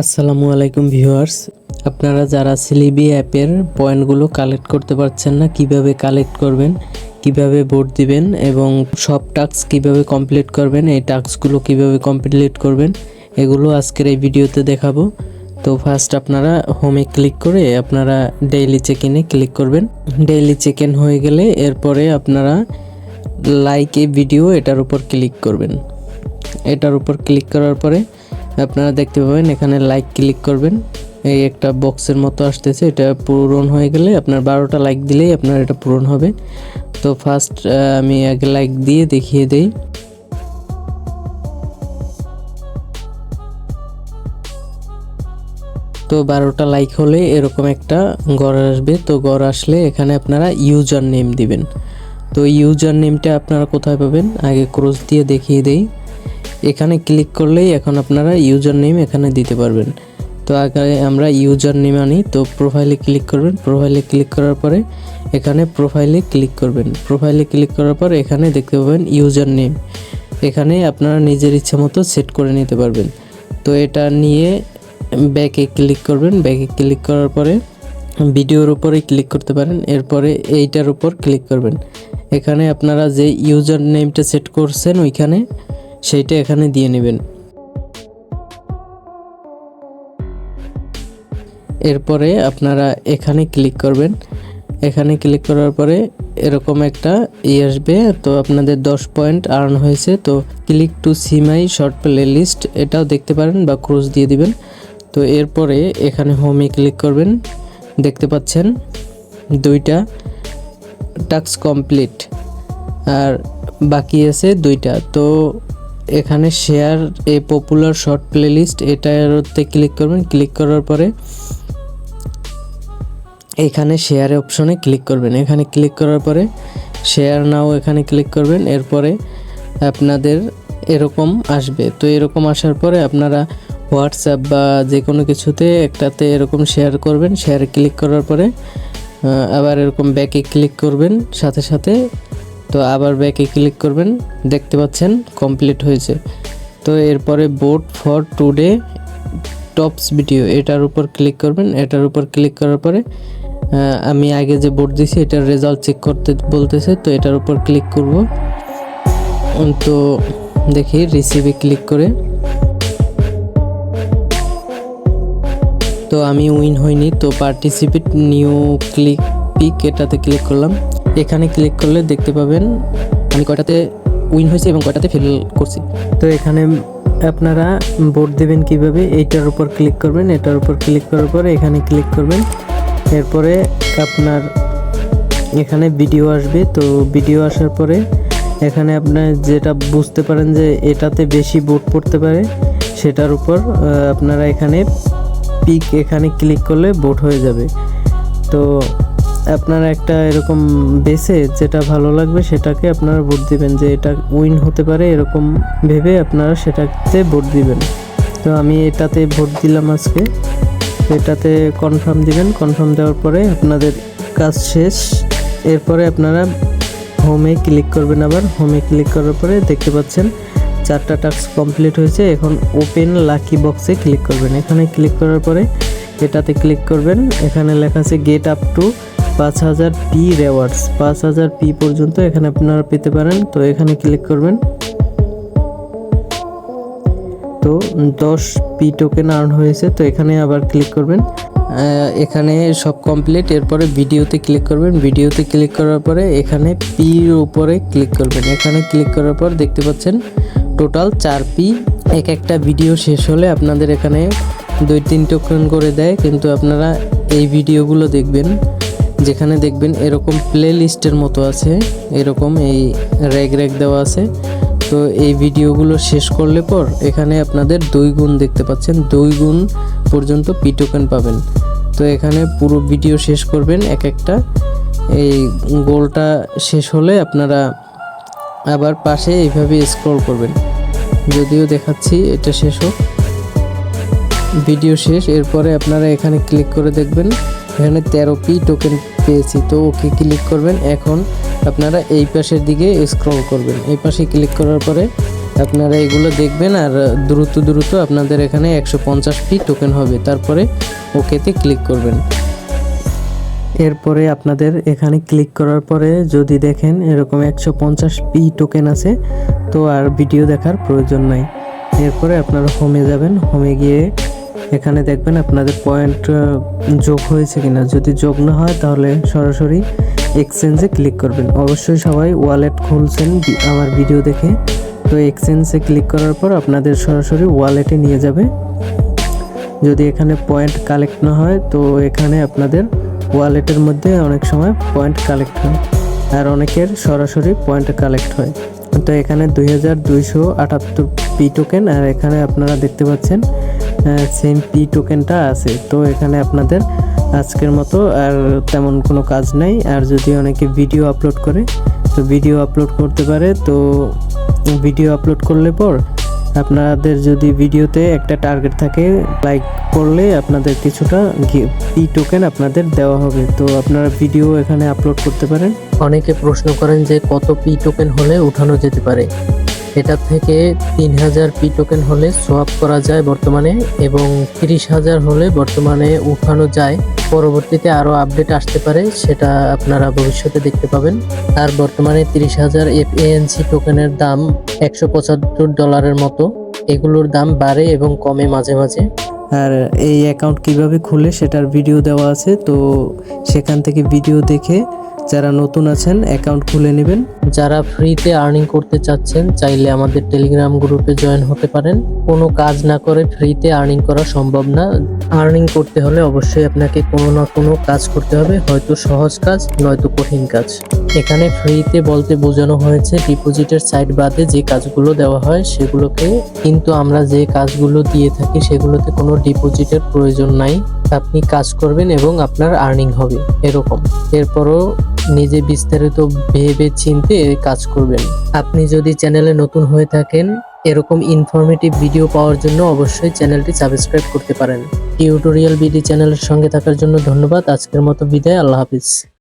আসসালামু আলাইকুম ভিউয়ার্স। আপনারা যারা সিলিবি অ্যাপের পয়েন্টগুলো কালেক্ট করতে পারছেন না, কীভাবে কালেক্ট করবেন, কীভাবে ভোট দিবেন এবং সব টাস্ক কীভাবে কমপ্লিট করবেন, এই টাস্কগুলো কীভাবে কমপ্লিট করবেন, এগুলো আজকের এই ভিডিওতে দেখাবো। তো ফার্স্ট আপনারা হোমে ক্লিক করে আপনারা ডেইলি চেক ইনে ক্লিক করবেন। ডেইলি চেক ইন হয়ে গেলে এরপরে আপনারা লাইক এ ভিডিও এটার উপর ক্লিক করবেন। এটার উপর ক্লিক করার পরে আপনারা দেখতে পাবেন, এখানে লাইক ক্লিক করবেন। এই একটা বক্সের মতো আসতেছে, এটা পূরণ হয়ে গেলে আপনার বারোটা লাইক দিলেই আপনার এটা পূরণ হবে। তো ফার্স্ট আমি আগে লাইক দিয়ে দেখিয়ে দেই। তো বারোটা লাইক হলে এরকম একটা ঘর আসবে। তো ঘর আসলে এখানে আপনারা ইউজার নেম দিবেন। তো ইউজার নেমটা আপনারা কোথায় পাবেন? আগে ক্রস দিয়ে দেখিয়ে দেই। এখানে ক্লিক করলেই এখন আপনারা ইউজার নেম এখানে দিতে পারবেন। তো আগে আমরা ইউজার নেম আনি, তো প্রোফাইলে ক্লিক করবেন। প্রোফাইলে ক্লিক করার পরে এখানে প্রোফাইলে ক্লিক করবেন। প্রোফাইলে ক্লিক করার পর এখানে দেখতে পাবেন ইউজার নেম এখানে আপনারা নিজের ইচ্ছা মতো সেট করে নিতে পারবেন। তো এটা নিয়ে ব্যাকে ক্লিক করবেন। ব্যাকে ক্লিক করার পরে ভিডিওর উপরে ক্লিক করতে পারেন। এরপরে এইটার উপর ক্লিক করবেন। এখানে আপনারা যে ইউজার নেমটা সেট করছেন, ওইখানে সেইটা এখানে দিয়ে নেবেন। এরপরে আপনারা এখানে ক্লিক করবেন। এখানে ক্লিক করার পরে এরকম একটা ই আসবে। তো আপনাদের দশ পয়েন্ট আর্ন হয়েছে। তো click to see my short playlist এটাও দেখতে পারেন বা ক্রোজ দিয়ে দিবেন। তো এরপরে এখানে হোমে ক্লিক করবেন। দেখতে পাচ্ছেন দুইটা টাস্ক কমপ্লিট। আর বাকি আছে দুইটা। তো এখানে share a popular short playlist এটাতে ক্লিক করবেন ক্লিক করার পরে এখানে শেয়ারে অপশনে ক্লিক করবেন। এখানে ক্লিক করার পরে শেয়ার নাও এখানে ক্লিক করবেন, এরপরে আপনাদের এরকম আসবে। তো এরকম আসার পরে আপনারা হোয়াটসঅ্যাপ বা যে কোনো কিছুতে একটাতে এরকম শেয়ার করবেন শেয়ারে ক্লিক করার পরে আবার এরকম ব্যাকে ক্লিক করবেন, সাথে সাথে তো আবার ব্যাকে ক্লিক করবেন, দেখতে পাচ্ছেন কমপ্লিট হয়েছে। তো এরপরে vote for today tops video এটার উপর ক্লিক করবেন, এটার উপর ক্লিক করার পরে আমি আগে যে বোর্ড দিয়েছি, এটার রেজাল্ট চেক করতে বলতেছে, তো এটার উপর ক্লিক করব। তো দেখি রিসিভে ক্লিক করে। তো আমি উইন হইনি তো পার্টিসিপেট নিউ ক্লিক পিক এটাতে ক্লিক করলাম। এখানে ক্লিক করলে দেখতে পাবেন আমি কয়টাতে উইন হয়েছে এবং কয়টাতে ফেল করছি। তো এখানে আপনারা ভোট দেবেন কীভাবে? এইটার উপর ক্লিক করবেন। এটার উপর ক্লিক করার পরে এখানে ক্লিক করবেন। এরপরে আপনার এখানে ভিডিও আসবে। তো ভিডিও আসার পরে এখানে আপনার যেটা বুঝতে পারেন যে এটাতে বেশি ভোট পড়তে পারে, সেটার উপর আপনারা এখানে পিক এখানে ক্লিক করলে ভোট হয়ে যাবে। তো আপনারা একটা এরকম বেছে যেটা ভালো লাগবে সেটাকে আপনারা ভোট দিবেন, যে এটা উইন হতে পারে এরকম ভেবে আপনারা সেটাতে ভোট দিবেন। তো আমি এটাতে ভোট দিলাম আজকে। এটাতে কনফার্ম দিবেন কনফার্ম দেওয়ার পরে আপনাদের কাজ শেষ। এরপরে আপনারা হোমে ক্লিক করবেন আবার। হোমে ক্লিক করার পরে দেখতে পাচ্ছেন চারটা টাস্ক কমপ্লিট হয়েছে। এখন ওপেন লাকি বক্সে ক্লিক করবেন। এখানে ক্লিক করার পরে এটাতে ক্লিক করবেন। এখানে লেখা আছে গেট আপ টু পাঁচ হাজার পি রেওয়ার্ডস পাঁচ হাজার পি পর্যন্ত এখানে আপনারা পেতে পারেন। তো এখানে ক্লিক করবেন। তো দশ পি টোকেন আর্ন হয়েছে, তো এখানে আবার ক্লিক করবেন। এখানে সব কমপ্লিট এরপরে ভিডিওতে ক্লিক করবেন। ভিডিওতে ক্লিক করার পরে এখানে পির উপরে ক্লিক করবেন। এখানে ক্লিক করার পর দেখতে পাচ্ছেন টোটাল চার পি এক একটা ভিডিও শেষ হলে আপনাদের এখানে দুই তিন টোকেন করে দেয়, কিন্তু আপনারা এই ভিডিওগুলো দেখবেন। যেখানে দেখবেন এরকম প্লে লিস্টের মতো আছে, এরকম এই র্যাগ র্যাগ দেওয়া আছে। তো এই ভিডিওগুলো শেষ করলে পর এখানে আপনাদের দুই গুণ দেখতে পাচ্ছেন, দুই গুণ পর্যন্ত পি টোকেন পাবেন। তো এখানে পুরো ভিডিও শেষ করবেন, এক একটা। এই গোলটা শেষ হলে আপনারা আবার পাশে এইভাবে স্ক্রল করবেন। যদিও দেখাচ্ছি, এটা শেষ হোক। ভিডিও শেষ, এরপরে আপনারা এখানে ক্লিক করে দেখবেন, এখানে তেরো পি টোকেন পেয়েছি। তো ওকে ক্লিক করবেন। এখন আপনারা এই পাশের দিকে স্ক্রল করবেন। এই পাশে ক্লিক করার পরে আপনারা এগুলো দেখবেন আর দ্রুত দ্রুত আপনাদের এখানে একশো পঞ্চাশ পি টোকেন হবে। তারপরে ওকেতে ক্লিক করবেন। এরপরে আপনাদের এখানে ক্লিক করার পরে যদি দেখেন এরকম একশো পঞ্চাশ পি টোকেন আছে, তো আর ভিডিও দেখার প্রয়োজন নাই। এরপরে আপনারা হোমে যাবেন। হোমে গিয়ে এখানে দেখবেন আপনাদের পয়েন্ট যোগ হয়েছে কিনা। যদি যোগ না হয়, তাহলে সরাসরি এক্সচেঞ্জে ক্লিক করবেন। অবশ্যই সবাই ওয়ালেট খুলছেন আমার ভিডিও দেখে। তো এক্সচেঞ্জে ক্লিক করার পর আপনাদের সরাসরি ওয়ালেটে নিয়ে যাবে। যদি এখানে পয়েন্ট কালেক্ট না হয়, তো এখানে আপনাদের ওয়ালেটের মধ্যে অনেক সময় পয়েন্ট কালেক্ট হয়। আর অনেকের সরাসরি পয়েন্ট কালেক্ট হয়। তো এখানে দুই হাজার দুইশো আটাত্তর পি টোকেন আর এখানে আপনারা দেখতে পাচ্ছেন সেম পি টোকেনটা আছে। তো এখানে আপনাদের আজকের মতো আর তেমন কোনো কাজ নাই। আর যদি অনেকে ভিডিও আপলোড করে, তো ভিডিও আপলোড করতে পারে। তো ভিডিও আপলোড করলে পর আপনাদের যদি ভিডিওতে একটা টার্গেট থাকে লাইক করলে আপনাদের কিছুটা পি টোকেন আপনাদের দেওয়া হবে। তো আপনারা ভিডিও এখানে আপলোড করতে পারেন। অনেকে প্রশ্ন করেন যে কত পি টোকেন হলে উঠানো যেতে পারে। এটা থেকে তিন হাজার পি টোকেন হলে সোয়াপ করা যায় বর্তমানে এবং তিরিশ হাজার হলে বর্তমানে উঠানো যায়। পরবর্তীতে আরও আপডেট আসতে পারে, সেটা আপনারা ভবিষ্যতে দেখতে পাবেন। আর বর্তমানে তিরিশ হাজার এফ এএনসি টোকেনের দাম একশো পঁচাত্তর ডলারের মতো। এগুলোর দাম বাড়ে এবং কমে মাঝে মাঝে। আর এই অ্যাকাউন্ট কীভাবে খুলে সেটার ভিডিও দেওয়া আছে, তো সেখান থেকে ভিডিও দেখে যারা নতুন আছেন অ্যাকাউন্ট খুলে নেবেন। যারা ফ্রিতে আর্নিং করতে চাচ্ছেন, চাইলে আমাদের টেলিগ্রাম গ্রুপে জয়েন হতে পারেন। কোনো কাজ না করে ফ্রিতে আর্নিং করা সম্ভব না। আর্নিং করতে হলে অবশ্যই আপনাকে কোনো না কোনো কাজ করতে হবে, হয়তো সহজ কাজ, নয়তো কঠিন কাজ। এখানে ফ্রিতে বলতে বোঝানো হয়েছে ডিপোজিটের সাইড বাদে যে কাজগুলো দেওয়া হয় সেগুলোকে, কিন্তু আমরা যে কাজগুলো দিয়ে থাকি সেগুলোতে কোনো ডিপোজিটের প্রয়োজন নাই। আপনি কাজ করবেন এবং আপনার আর্নিং হবে, এরকম। এরপরও নিজে বিস্তারিত ভেবে চিনতে কাজ করবেন। আপনি যদি চ্যানেলে নতুন হয়ে থাকেন, এরকম ইনফরমেটিভ ভিডিও পাওয়ার জন্য অবশ্যই চ্যানেলটি সাবস্ক্রাইব করতে পারেন। টিউটোরিয়াল বিডি চ্যানেলের সঙ্গে থাকার জন্য ধন্যবাদ। আজকের মতো বিদায়। আল্লাহ হাফিজ।